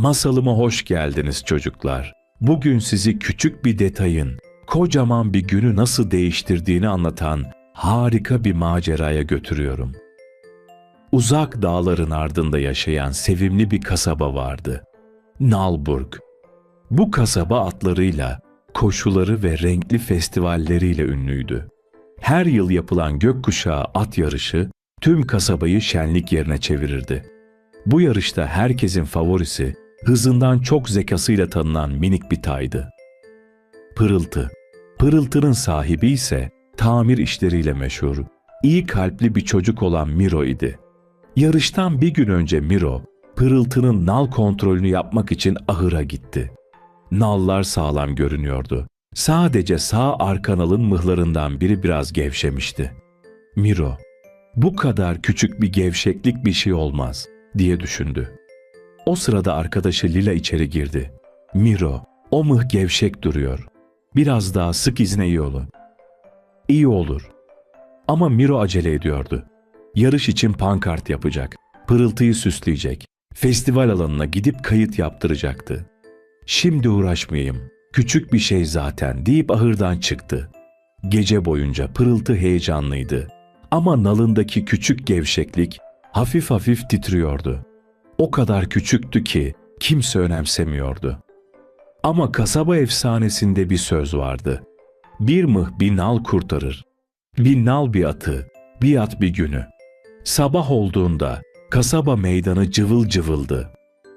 Masalıma hoş geldiniz çocuklar. Bugün sizi küçük bir detayın kocaman bir günü nasıl değiştirdiğini anlatan harika bir maceraya götürüyorum. Uzak dağların ardında yaşayan sevimli bir kasaba vardı. Nalburg. Bu kasaba atlarıyla, koşuları ve renkli festivalleriyle ünlüydü. Her yıl yapılan gökkuşağı at yarışı tüm kasabayı şenlik yerine çevirirdi. Bu yarışta herkesin favorisi hızından çok zekasıyla tanınan minik bir taydı. Pırıltı. Pırıltının sahibi ise tamir işleriyle meşhur, iyi kalpli bir çocuk olan Miro idi. Yarıştan bir gün önce Miro, pırıltının nal kontrolünü yapmak için ahıra gitti. Nallar sağlam görünüyordu. Sadece sağ arkanalın mıhlarından biri biraz gevşemişti. Miro, bu kadar küçük bir gevşeklik bir şey olmaz diye düşündü. O sırada arkadaşı Lila içeri girdi. Miro, o mıh gevşek duruyor. Biraz daha sık izine iyi olun. İyi olur. Ama Miro acele ediyordu. Yarış için pankart yapacak, pırıltıyı süsleyecek, festival alanına gidip kayıt yaptıracaktı. Şimdi uğraşmayayım, küçük bir şey zaten deyip ahırdan çıktı. Gece boyunca pırıltı heyecanlıydı. Ama nalındaki küçük gevşeklik hafif hafif titriyordu. O kadar küçüktü ki kimse önemsemiyordu. Ama kasaba efsanesinde bir söz vardı. Bir mıh bir nal kurtarır. Bir nal bir atı, bir at bir günü. Sabah olduğunda kasaba meydanı cıvıl cıvıldı.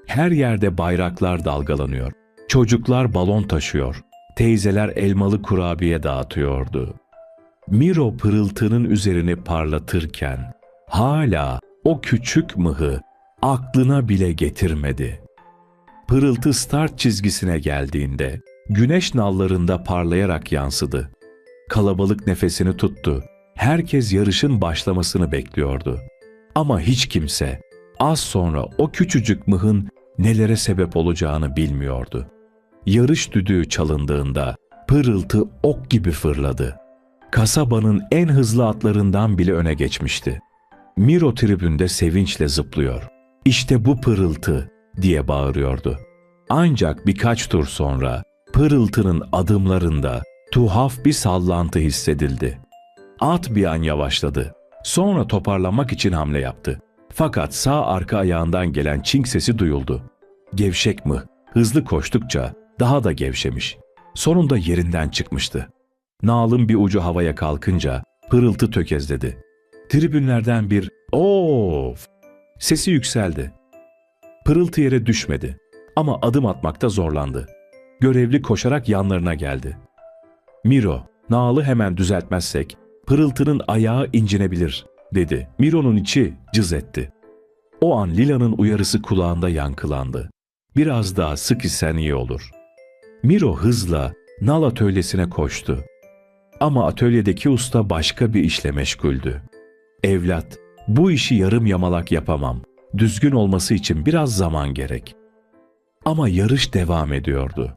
Her yerde bayraklar dalgalanıyor. Çocuklar balon taşıyor. Teyzeler elmalı kurabiye dağıtıyordu. Miro pırıltının üzerini parlatırken hala o küçük mıhı aklına bile getirmedi. Pırıltı start çizgisine geldiğinde güneş nallarında parlayarak yansıdı. Kalabalık nefesini tuttu. Herkes yarışın başlamasını bekliyordu. Ama hiç kimse az sonra o küçücük mıhın nelere sebep olacağını bilmiyordu. Yarış düdüğü çalındığında pırıltı ok gibi fırladı. Kasabanın en hızlı atlarından bile öne geçmişti. Miro tribünde sevinçle zıplıyor. İşte bu pırıltı diye bağırıyordu. Ancak birkaç tur sonra pırıltının adımlarında tuhaf bir sallantı hissedildi. At bir an yavaşladı. Sonra toparlanmak için hamle yaptı. Fakat sağ arka ayağından gelen çink sesi duyuldu. Gevşek mı? Hızlı koştukça daha da gevşemiş. Sonunda yerinden çıkmıştı. Nalın bir ucu havaya kalkınca pırıltı tökezledi. Tribünlerden bir of sesi yükseldi. Pırıltı yere düşmedi ama adım atmakta zorlandı. Görevli koşarak yanlarına geldi. Miro, Nal'ı hemen düzeltmezsek pırıltının ayağı incinebilir dedi. Miro'nun içi cız etti. O an Lila'nın uyarısı kulağında yankılandı. Biraz daha sık isen iyi olur. Miro hızla Nal atölyesine koştu. Ama atölyedeki usta başka bir işle meşguldü. Evlat, bu işi yarım yamalak yapamam. Düzgün olması için biraz zaman gerek. Ama yarış devam ediyordu.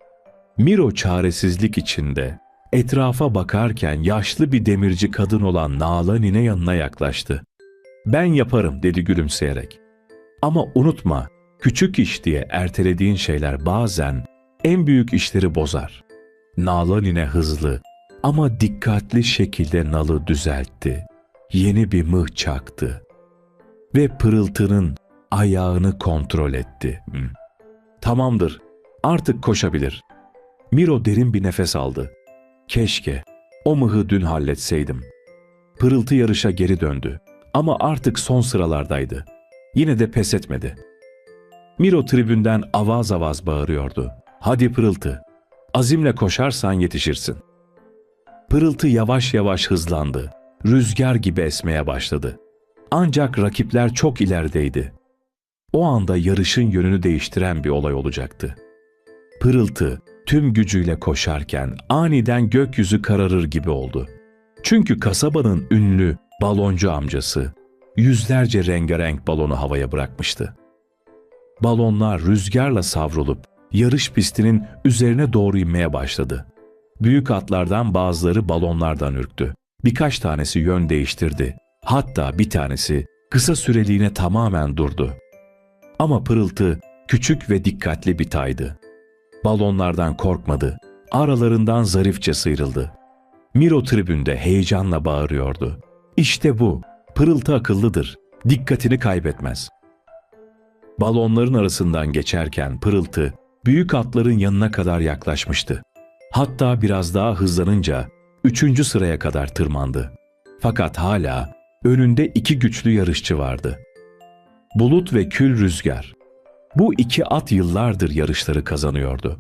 Miro çaresizlik içinde etrafa bakarken yaşlı bir demirci kadın olan Nala Nine yanına yaklaştı. Ben yaparım dedi gülümseyerek. Ama unutma, küçük iş diye ertelediğin şeyler bazen en büyük işleri bozar. Nala Nine hızlı ama dikkatli şekilde nalı düzeltti. Yeni bir mıh çaktı. Ve pırıltının ayağını kontrol etti. Hı. Tamamdır, artık koşabilir. Miro derin bir nefes aldı. Keşke o mıhı dün halletseydim. Pırıltı yarışa geri döndü ama artık son sıralardaydı. Yine de pes etmedi. Miro tribünden avaz avaz bağırıyordu. Hadi pırıltı, azimle koşarsan yetişirsin. Pırıltı yavaş yavaş hızlandı. Rüzgar gibi esmeye başladı. Ancak rakipler çok ilerideydi. O anda yarışın yönünü değiştiren bir olay olacaktı. Pırıltı tüm gücüyle koşarken aniden gökyüzü kararır gibi oldu. Çünkü kasabanın ünlü baloncu amcası yüzlerce rengarenk balonu havaya bırakmıştı. Balonlar rüzgarla savrulup yarış pistinin üzerine doğru inmeye başladı. Büyük atlardan bazıları balonlardan ürktü. Birkaç tanesi yön değiştirdi. Hatta bir tanesi kısa süreliğine tamamen durdu. Ama pırıltı Küçük ve dikkatli bir taydı. Balonlardan korkmadı. Aralarından zarifçe sıyrıldı. Miro tribünde heyecanla bağırıyordu. İşte bu. Pırıltı akıllıdır. Dikkatini kaybetmez. Balonların arasından geçerken pırıltı büyük atların yanına kadar yaklaşmıştı. Hatta biraz daha hızlanınca üçüncü sıraya kadar tırmandı. Fakat hala önünde iki güçlü yarışçı vardı. Bulut ve Kül Rüzgar. Bu iki at yıllardır yarışları kazanıyordu.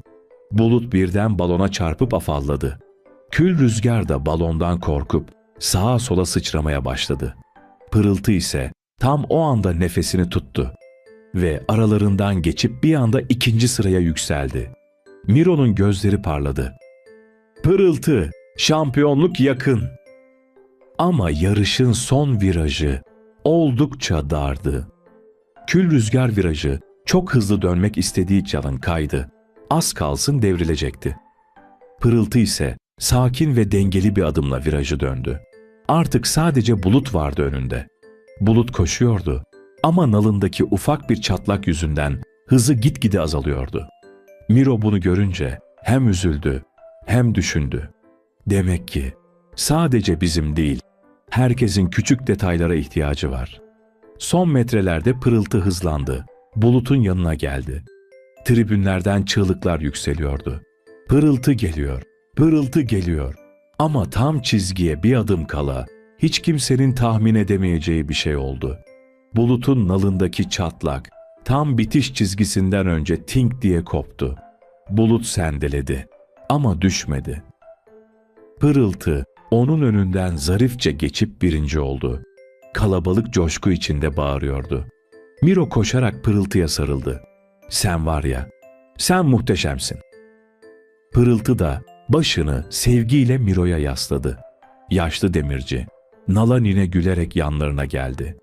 Bulut birden balona çarpıp afalladı. Kül Rüzgar da balondan korkup sağa sola sıçramaya başladı. Pırıltı ise tam o anda nefesini tuttu ve aralarından geçip bir anda ikinci sıraya yükseldi. Miro'nun gözleri parladı. Pırıltı, şampiyonluk yakın. Ama yarışın son virajı oldukça dardı. Kül rüzgar virajı çok hızlı dönmek istediği çalın kaydı. Az kalsın devrilecekti. Pırıltı ise sakin ve dengeli bir adımla virajı döndü. Artık sadece bulut vardı önünde. Bulut koşuyordu ama nalındaki ufak bir çatlak yüzünden hızı gitgide azalıyordu. Miro bunu görünce hem üzüldü hem düşündü. Demek ki sadece bizim değil, herkesin küçük detaylara ihtiyacı var. Son metrelerde pırıltı hızlandı. Bulutun yanına geldi. Tribünlerden çığlıklar yükseliyordu. Pırıltı geliyor, pırıltı geliyor. Ama tam çizgiye bir adım kala hiç kimsenin tahmin edemeyeceği bir şey oldu. Bulutun nalındaki çatlak tam bitiş çizgisinden önce tink diye koptu. Bulut sendeledi ama düşmedi. Pırıltı onun önünden zarifçe geçip birinci oldu. Kalabalık coşku içinde bağırıyordu. Miro koşarak pırıltıya sarıldı. Sen var ya, sen muhteşemsin. Pırıltı da başını sevgiyle Miro'ya yasladı. Yaşlı demirci, Nala nine gülerek yanlarına geldi.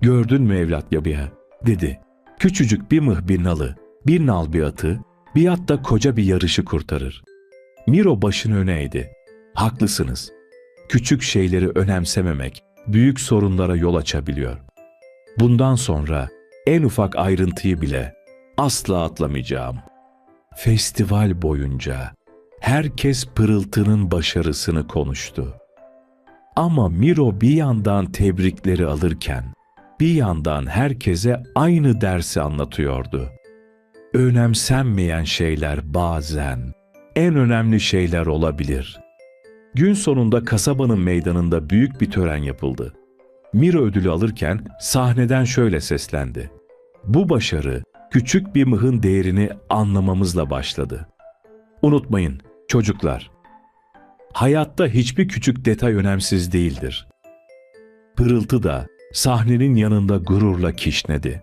Gördün mü evlat yabiye? dedi. Küçücük bir mıh bir nalı, bir nal bir atı, bir at da koca bir yarışı kurtarır. Miro başını öne eğdi. Haklısınız. Küçük şeyleri önemsememek büyük sorunlara yol açabiliyor. Bundan sonra en ufak ayrıntıyı bile asla atlamayacağım. Festival boyunca herkes pırıltının başarısını konuştu. Ama Miro bir yandan tebrikleri alırken bir yandan herkese aynı dersi anlatıyordu. Önemsenmeyen şeyler bazen en önemli şeyler olabilir. Gün sonunda kasabanın meydanında büyük bir tören yapıldı. Miro ödülü alırken sahneden şöyle seslendi. Bu başarı küçük bir mıhın değerini anlamamızla başladı. Unutmayın çocuklar, hayatta hiçbir küçük detay önemsiz değildir. Pırıltı da sahnenin yanında gururla kişnedi.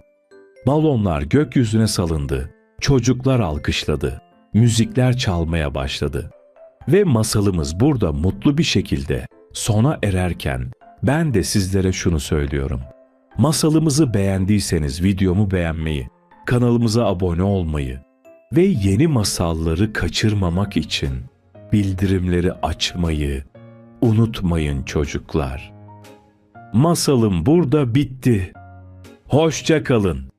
Balonlar gökyüzüne salındı, çocuklar alkışladı, müzikler çalmaya başladı. Ve masalımız burada mutlu bir şekilde sona ererken ben de sizlere şunu söylüyorum. Masalımızı beğendiyseniz videomu beğenmeyi, kanalımıza abone olmayı ve yeni masalları kaçırmamak için bildirimleri açmayı unutmayın çocuklar. Masalım burada bitti. Hoşça kalın.